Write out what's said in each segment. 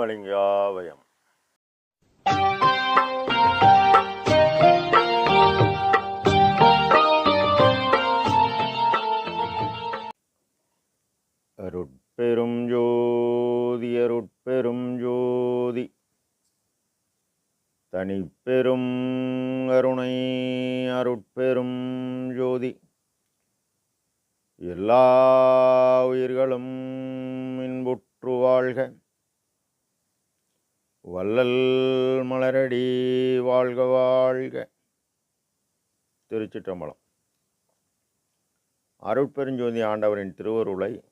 ராமலிங்காவயம் அருட்பெரும் ஜோதி அருட்பெரும் ஜோதி. தனிப்பெரும் அருணை அருட்பெரும் ஜோதி. எல்லா உயிர்களும் இன்புற்று வாழ்க. வள்ளல் மலரடி வாழ்க வாழ்க. திருச்சிற்றம்பலம். அருட்பெருஞ்சோதி ஆண்டவரின் திருவருளை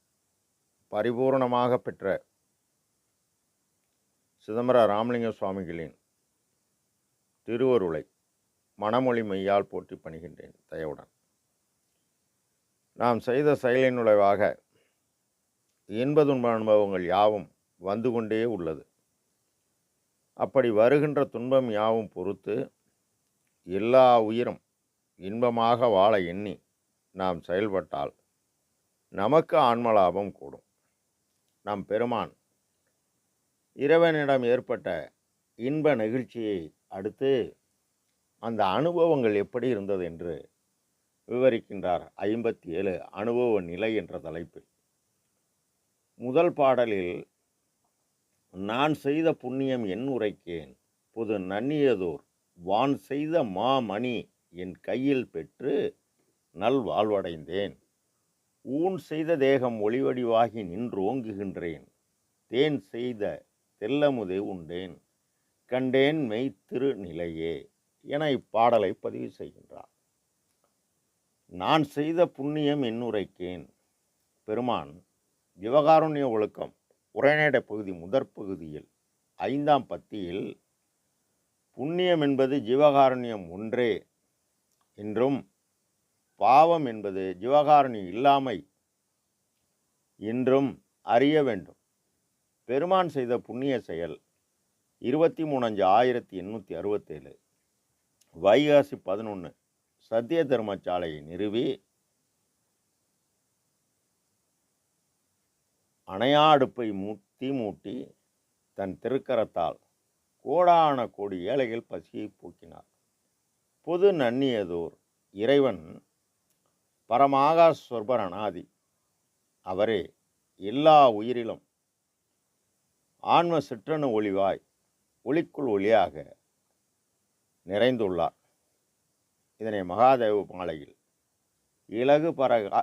பரிபூர்ணமாக பெற்ற சிதம்பர ராமலிங்க சுவாமிகளின் திருவருளை மனமொழி மெய்யால் போற்றி பணிகின்றேன் தயவுடன். நாம் செய்த செயலின் நுழைவாக இன்ப துன்ப அனுபவங்கள் யாவும் வந்து கொண்டே உள்ளது. அப்படி வருகின்ற துன்பம் யாவும் பொறுத்து எல்லா உயிரும் இன்பமாக வாழ எண்ணி நாம் செயல்பட்டால் நமக்கு ஆன்மலாபம் கூடும். நம் பெருமான் இறைவனிடம் ஏற்பட்ட இன்ப நெகிழ்ச்சியை அடுத்து அந்த அனுபவங்கள் எப்படி இருந்தது என்று விவரிக்கின்றார் ஐம்பத்தி ஏழு அனுபவ நிலை என்ற தலைப்பில். முதல் பாடலில் நான் செய்த புண்ணியம் என் உரைக்கேன். புது நன்னியதோர் வான் செய்த மாமணி என் கையில் பெற்று நல் வாழ்வடைந்தேன். ஊன் செய்த தேகம் ஒளிவடிவாகி நின்று ஓங்குகின்றேன். தேன் செய்த தெல்லமுதே உண்டேன். கண்டேன் மெய் திருநிலையே என இப்பாடலை பதிவு செய்கின்றார். நான் செய்த புண்ணியம் என்னுரைக்கேன் பெருமான் விவகாரண்ய ஒழுக்கம். உரைநடை பகுதி முதற் பகுதியில் ஐந்தாம் பத்தியில் புண்ணியம் என்பது ஜீவகாருண்யம் ஒன்றே என்றும் பாவம் என்பது ஜீவகாரணி இல்லாமை என்றும் அறிய வேண்டும். பெருமான் செய்த புண்ணிய செயல் இருபத்தி மூணஞ்சு ஆயிரத்தி எண்ணூற்றி அறுபத்தேழு. வைகாசி பதினொன்று சத்திய தர்மசாலையை நிறுவி அணையா அடுப்பை மூட்டி மூட்டி தன் திருக்கரத்தால் கோடான கோடி ஏழைகள் பசியை போக்கினார். பொது நன்னியதோர் இறைவன் பரமாகாஸ்வர்பரனாதி அவரே எல்லா உயிரிலும் ஆன்ம சிற்றணு ஒளிவாய் ஒளிக்குள் ஒளியாக நிறைந்துள்ளார். இதனை மகாதேவ மாலையில் இலகு பரகா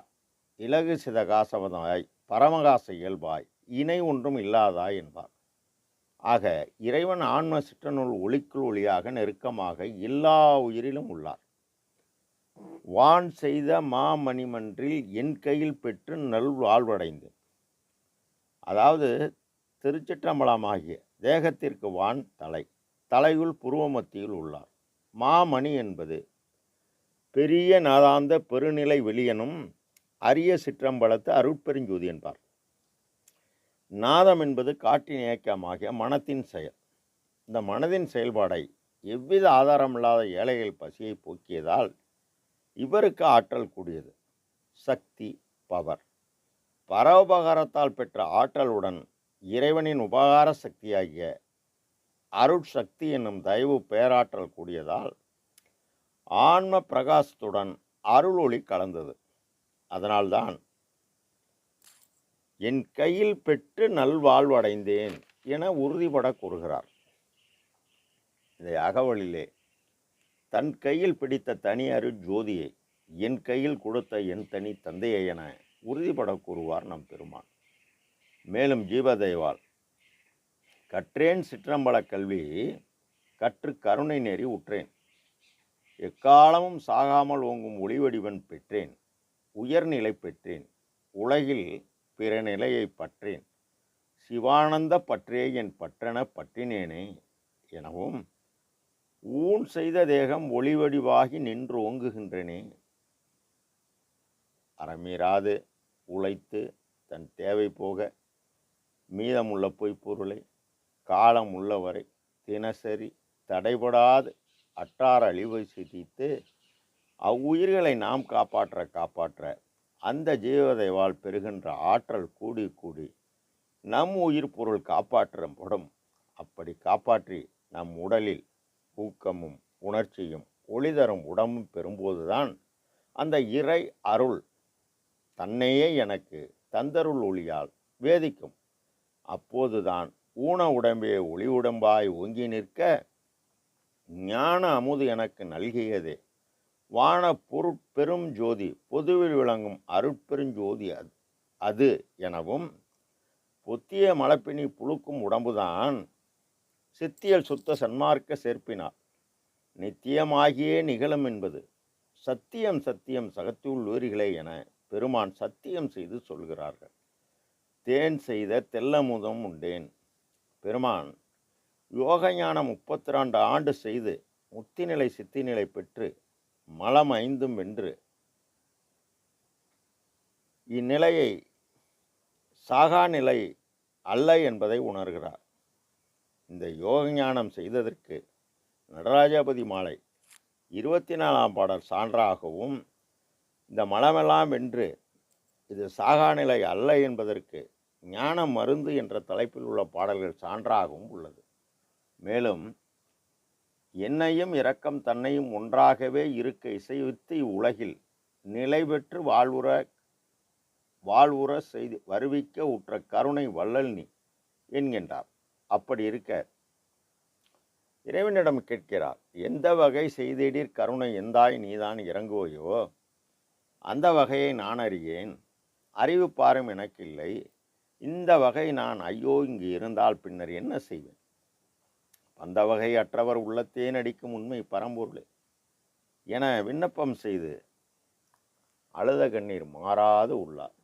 இலகு சிதகாசவதாய் பரமகாச இயல்பாய் இணை ஒன்றும் இல்லாதாய் என்பார். ஆக இறைவன் ஆன்ம சிற்றனுள் ஒளிக்குள் ஒளியாக நெருக்கமாக எல்லா உயிரிலும் உள்ளார். வான் செய்த மாமணிமன்றில் என் கையில் பெற்று நல் வாழ்வடைந்தேன். அதாவது திருச்சிற்றம்பலமாகிய தேகத்திற்கு வான் தலை தலையுள் புருவமத்தியில் உள்ளார். மாமணி என்பது பெரிய நாதாந்த பெருநிலை வெளியனும் அரிய சிற்றம்பலத்து அருட்பெருஞ்சோதி என்பார். நாதம் என்பது காட்டின் இயக்கமாகிய மனத்தின் செயல். இந்த மனதின் செயல்பாடை எவ்வித ஆதாரமில்லாத ஏழைகள் பசியை போக்கியதால் இவருக்கு ஆற்றல் கூடியது. சக்தி பவர். பரோபகாரத்தால் பெற்ற ஆற்றலுடன் இறைவனின் உபகார சக்தியாகிய அருட்சக்தி என்னும் தயவு பேராற்றல் கூடியதால் ஆன்ம பிரகாசத்துடன் அருள் ஒளி கலந்தது. அதனால்தான் என் கையில் பெற்று நல்வாழ்வடைந்தேன் என உறுதிபட கூறுகிறார். இதை அகவலிலே தன் கையில் பிடித்த தனி அரு ஜோதியை என் கையில் கொடுத்த என் தனி தந்தையை என உறுதிபட கூறுவார் நம் பெருமான். மேலும் ஜீவதேவால் கற்றேன் சிற்றம்பல கல்வி கற்று கருணை நெறி உற்றேன். எக்காலமும் சாகாமல் ஓங்கும் ஒளிவடிவன் பெற்றேன். உயர்நிலை பெற்றேன். உலகில் பிற நிலையை பற்றேன். சிவானந்த பற்றே என் பற்றென பற்றினேனே எனவும் ஊன் செய்த தேகம் ஒளிவடிவாகி நின்று ஓங்குகின்றனே. அறமீறாது உழைத்து தன் தேவை போக மீதமுள்ள பொய்ப்பொருளை காலம் உள்ளவரை தினசரி தடைபடாது அற்றார் அழிவை சிதித்து அவ்வுயிர்களை நாம் காப்பாற்ற காப்பாற்ற அந்த ஜீவதைவால் பெறுகின்ற ஆற்றல் கூடி கூடி நம் உயிர் பொருள் காப்பாற்றப்படும். அப்படி காப்பாற்றி நம் உடலில் ஊக்கமும் உணர்ச்சியும் ஒளி தரும் உடம்பும் பெறும்போதுதான் அந்த இறை அருள் தன்னையே எனக்கு தந்தருள் ஒளியால் வேதிக்கும். அப்போதுதான் ஊன உடம்பே ஒளி உடம்பாய் ஓங்கி நிற்க ஞான அமுது எனக்கு நல்கியதே. வான பொருட்பெரும் ஜோதி பொதுவில் விளங்கும் அருட்பெருஞ்சோதி அது அது எனவும் பொத்திய மலப்பினி புழுக்கும் உடம்புதான் சித்தியல் சுத்த சன்மார்க்க சேர்ப்பினார். நித்தியமாகியே நிகழும் என்பது சத்தியம் சத்தியம் சகத்துள் என பெருமான் சத்தியம் செய்து சொல்கிறார்கள். தேன் செய்த தெல்லமுதம் உண்டேன். பெருமான் யோகஞானம் முப்பத்தி ரெண்டு ஆண்டு செய்து முத்திநிலை சித்திநிலை பெற்று மலம் ஐந்தும் வென்று இந்நிலையை சாகா நிலை அல்ல என்பதை உணர்கிறார். இந்த யோக ஞானம் செய்ததற்கு நடராஜபதி மாலை இருபத்தி நாலாம் பாடல் சான்றாகவும் இந்த மலமெல்லாம் வென்று இது சாகா நிலை அல்ல என்பதற்கு ஞான மருந்து என்ற தலைப்பில் உள்ள பாடல்கள் சான்றாகவும் உள்ளது. மேலும் என்னையும் இரக்கம் தன்னையும் ஒன்றாகவே இருக்க இசைவித்து இவ்வுலகில் நிலை பெற்று வாழ்வுற வாழ்வுற செய்து வருவிக்க உற்ற கருணை வள்ளல் நீ என்கின்றார். அப்படி இருக்க இறைவனிடம் கேட்கிறார் எந்த வகை செய்திடீர் கருணை எந்தாய் நீதான் இறங்குவையோ? அந்த வகையை நான் அறியேன். அறிவிப்பாரும் எனக்கில்லை. இந்த வகை நான் ஐயோ இங்கு இருந்தால் பின்னர் என்ன செய்வேன்? அந்த வகை அற்றவர் உள்ளத்தே நடிக்கும் உண்மை பரம்பொருளே. என விண்ணப்பம் செய்து அழுத கண்ணீர் மாறாது உள்ளார்.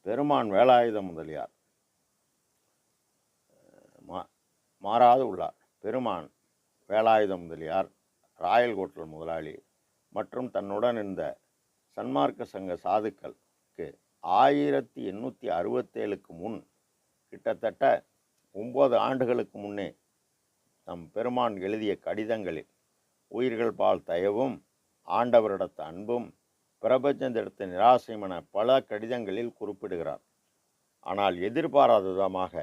பெருமான் வேலாயுத முதலியார். மா- மாறாது உள்ளார். பெருமான் வேலாயுத முதலியார் ராயல் கோட்டல் முதலாளி மற்றும் தன்னுடன் இருந்த சன்மார்க்க சங்க சாதுக்களுக்கு ஆயிரத்தி எண்ணூற்றி அறுபத்தேழுக்கு முன் கிட்டத்தட்ட ஒம்பது ஆண்டுகளுக்கு முன்னே தம் பெருமான் எழுதிய கடிதங்களில் உயிர்கள் பால் தயவும் ஆண்டவரிடத்த அன்பும் பிரபஞ்சத்திடத்த நிராசையும் என பல கடிதங்களில் குறிப்பிடுகிறார். ஆனால் எதிர்பாராத விதமாக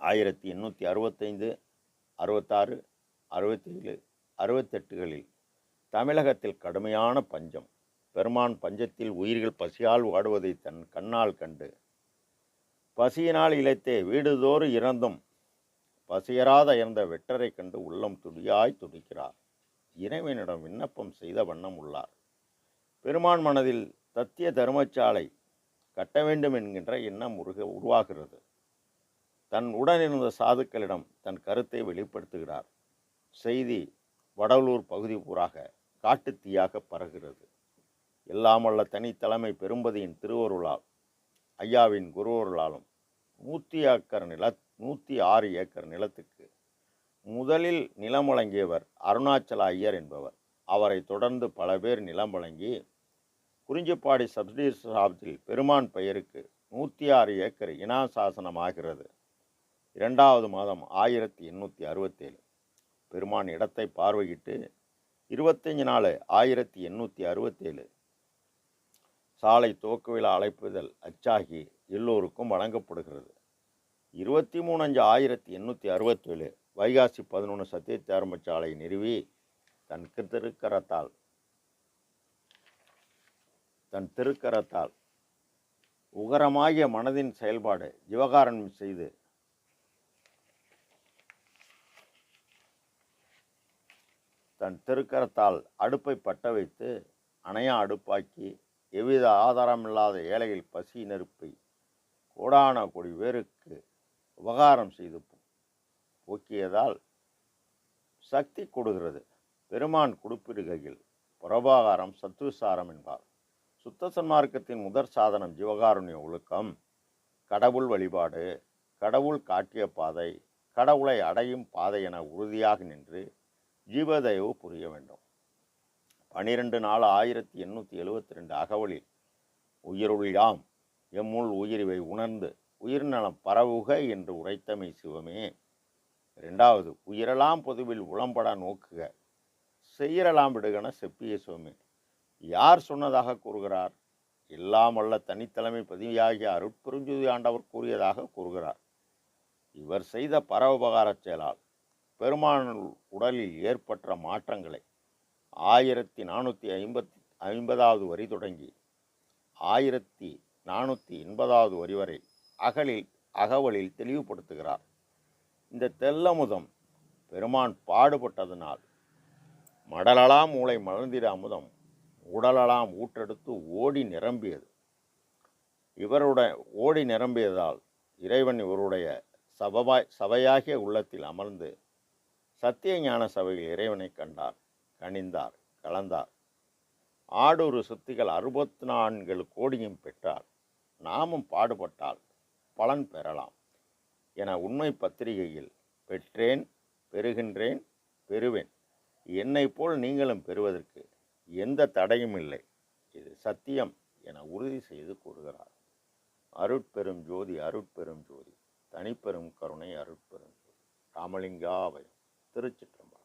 ஆயிரத்தி எண்ணூற்றி அறுபத்தைந்து அறுபத்தாறு அறுபத்தேழு அறுபத்தெட்டுகளில் தமிழகத்தில் கடுமையான பஞ்சம். பெருமான் பஞ்சத்தில் உயிர்கள் பசியால் வாடுவதை தன் கண்ணால் கண்டு பசியினால் இழைத்தே வீடுதோறு இறந்தும் பசியராத இருந்த வெட்டரை கண்டு உள்ளம் துடியாய் துடிக்கிறார். இறைவனிடம் விண்ணப்பம் செய்த வண்ணம் உள்ளார். பெருமான் மனதில் தத்திய தர்மச்சாலை கட்ட வேண்டும் என்கின்ற எண்ணம் உருக உருவாகிறது. தன் உடனிருந்த சாதுக்களிடம் தன் கருத்தை வெளிப்படுத்துகிறார். செய்தி வடலூர் பகுதி பூராக காட்டுத்தீயாக பரகிறது. எல்லாமல்ல தனித்தலைமை பெரும்பதியின் திருவருளால் ஐயாவின் குருவருளாலும் நூற்றி ஏக்கர் நில நூற்றி ஆறு ஏக்கர் நிலத்துக்கு முதலில் நிலம் வழங்கியவர் அருணாச்சல ஐயர் என்பவர். அவரை தொடர்ந்து பல பேர் நிலம் வழங்கி குறிஞ்சிப்பாடி சப்டிவிஷன் ஆப்ஜில் பெருமான் பெயருக்கு நூற்றி ஆறு ஏக்கர் இனா சாசனமாகிறது. இரண்டாவது மாதம் ஆயிரத்தி எண்ணூற்றி அறுபத்தேழு. பெருமான் இடத்தை பார்வையிட்டு இருபத்தஞ்சு நாலு ஆயிரத்தி எண்ணூற்றி அறுபத்தேழு. சாலை துவக்க விழா அழைப்புதல் அச்சாகி எல்லோருக்கும் வழங்கப்படுகிறது. இருபத்தி மூணு அஞ்சு ஆயிரத்தி எண்ணூற்றி அறுபத்தேழு வைகாசி பதினொன்று சத்தியத்தாரம்ப சாலை நிறுவி தன் திருக்கரத்தால் தன் திருக்கரத்தால் உகரமாகிய மனதின் செயல்பாடு ஜிவகாரணம் செய்து தன் திருக்கரத்தால் அடுப்பை பட்ட வைத்து அணையா அடுப்பாக்கி எவ்வித ஆதாரமில்லாத ஏழையில் பசி நெருப்பை கோடான கொடி பேருக்கு உபகாரம் செய்து போக்கியதால் சக்தி கொடுகிறது. பெருமான் கொடுப்பிடுகையில் புறபாகாரம் சத்துசாரம் என்பார். சுத்த சன்மார்க்கத்தின் முதற் சாதனம் ஜீவகாருண்ய ஒழுக்கம் கடவுள் வழிபாடு கடவுள் காட்டிய பாதை கடவுளை அடையும் பாதை என உறுதியாக நின்று ஜீவதயவு புரிய வேண்டும். பனிரெண்டு நாலு ஆயிரத்தி எண்ணூற்றி எழுபத்தி ரெண்டு அகவலில் உயிருள்ளாம் எம்முள் உயிரிவை உணர்ந்து உயிர் நலம் பரவுக என்று உரைத்தமை சிவமே. ரெண்டாவது உயிரெல்லாம் பொதுவில் உளம்பட நோக்குக. செய்யலாம் விடுகன செப்பிய சிவமே. யார் சொன்னதாக கூறுகிறார்? எல்லாம் தனித்தலைமை பதிவியாகிய அருட்பெருஞ்சுதி ஆண்டவர் கூறியதாக கூறுகிறார். இவர் செய்த பரோபகாரச் செயலால் பெருமான் உடலில் ஏற்பட்ட மாற்றங்களை ஆயிரத்தி நானூற்றி ஐம்பத்தி ஐம்பதாவது வரி தொடங்கி ஆயிரத்தி நானூற்றி எண்பதாவது வரி வரை அகலில் அகவலில் தெளிவுபடுத்துகிறார். இந்த தெல்லமுதம் பெருமான் பாடுபட்டதனால் மடலலாம் மூளை மலர்ந்திட அமுதம் உடலலாம் ஊற்றெடுத்து ஓடி நிரம்பியது. இவருடைய ஓடி நிரம்பியதால் இறைவன் இவருடைய சபவாய் சபையாகிய உள்ளத்தில் அமர்ந்து சத்திய ஞான சபையில் இறைவனை கண்டார் கனிந்தார் கலந்தார். ஆடூறு சுத்திகள் அறுபத்தி நான்கு கோடியும் பெற்றார். நாமும் பாடுபட்டால் பலன் பெறலாம். என உண்மை பத்திரிகையில் பெற்றேன் பெறுகின்றேன் பெறுவேன். என்னை போல் நீங்களும் பெறுவதற்கு எந்த தடையும் இல்லை. இது சத்தியம் என உறுதி செய்து கூறுகிறார். அருட்பெரும் ஜோதி அருட்பெரும் ஜோதி. தனிப்பெரும் கருணை அருட்பெரும் ஜோதி. ராமலிங்காவயம் திருச்சிற்றம்